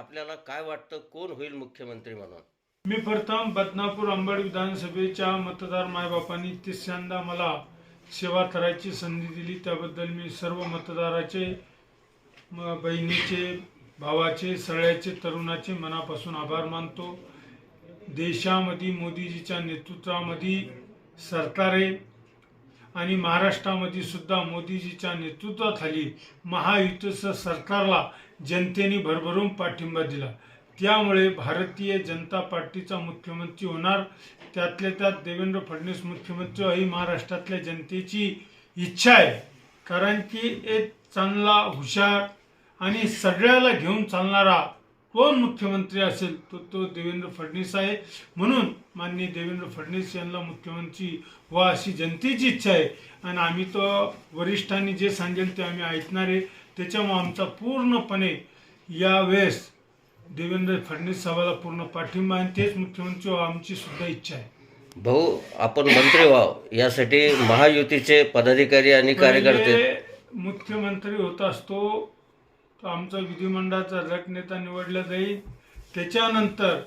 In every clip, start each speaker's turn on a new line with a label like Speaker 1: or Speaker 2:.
Speaker 1: आपल्याला काय वाटतं? कोण होईल मुख्यमंत्री म्हणून?
Speaker 2: मी प्रथम बदनापूर अंबड विधानसभेच्या मतदार मायबापांनी तिसऱ्यांदा मला सेवा करायची संधी दिली. त्याबद्दल मी सर्व मतदाराचे बहिणीचे भावाचे सगळ्याचे तरुणाचे मनापासून आभार मानतो. देशामध्ये मोदीजीच्या नेतृत्वामध्ये सरकारे आणि महाराष्ट्रामध्ये सुद्धा मोदीजीच्या नेतृत्वाखाली महायुतीचं सरकारला जनतेने भरभरून पाठिंबा दिला. त्यामुळे भारतीय जनता पार्टीचा मुख्यमंत्री होणार त्यातल्या त्यात देवेंद्र फडणवीस मुख्यमंत्री ही महाराष्ट्रातल्या जनतेची इच्छा आहे. कारण की एक चांगला हुशार आणि सगळ्याला घेऊन चालणारा कोण मुख्यमंत्री असेल तो तो देवेंद्र फडणवीस आहे. म्हणून माननीय देवेंद्र फडणवीस यांना मुख्यमंत्री व्हा अशी जनतेची इच्छा आहे. आणि आम्ही तो वरिष्ठांनी जे सांगेल ते आम्ही ऐकणार आहे. त्याच्यामुळे आमचा पूर्णपणे यावेळेस देवेंद्र फडणवीस साहेबाला पूर्ण पाठिंबा आहे. आणि तेच मुख्यमंत्री आमची सुद्धा इच्छा आहे.
Speaker 1: भाऊ आपण मंत्री व्हाव यासाठी महायुतीचे पदाधिकारी आणि कार्यकर्ते
Speaker 2: पहिले मुख्यमंत्री होत असतो तो आमचा विधिमंडळाचा गटनेता निवडला जाईल. त्याच्यानंतर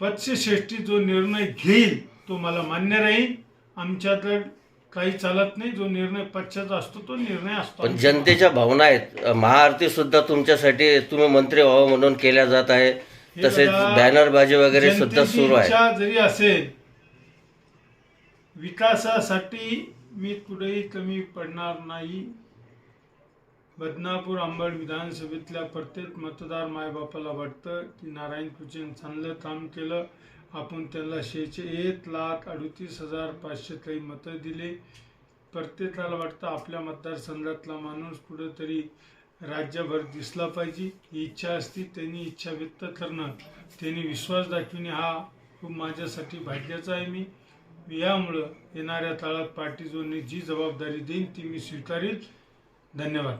Speaker 2: पक्षश्रेष्ठी जो निर्णय घेईल तो मला मान्य राहील. आमच्याकडे काही चालत नाही. जो निर्णय पक्षाचा असतो तो निर्णय असतो.
Speaker 1: पण जनतेच्या भावना आहेत. महाआरती सुद्धा तुमच्यासाठी तुम्ही मंत्री व्हावं म्हणून केल्या जात आहे.
Speaker 2: हे
Speaker 1: तसेच
Speaker 2: बघा,
Speaker 1: बॅनरबाजी वगैरे सुद्धा
Speaker 2: जनतेची
Speaker 1: सुरू आहे.
Speaker 2: इच्छा जरी असेल विकासासाठी मी कुठेही कमी पडणार नाही. बदनापूर अंबड विधानसभेतल्या प्रत्येक मतदार मायबापाला वाटतं की नारायण कुचेन चांगलं काम केलं. आपण त्याला शेचे एक लाख अडतीस हजार पाचशे काही मतं दिले. प्रत्येकाला वाटतं आपल्या मतदारसंघातला माणूस कुठंतरी राज्यभर दिसला पाहिजे. ही इच्छा असती त्यांनी इच्छा व्यक्त करणं. त्यांनी विश्वास दाखविणे हा खूप माझ्यासाठी भाग्याचा आहे मी. यामुळं येणाऱ्या काळात पार्टी जोडणे जी जबाबदारी देईन ती मी स्वीकारील धन्यवाद.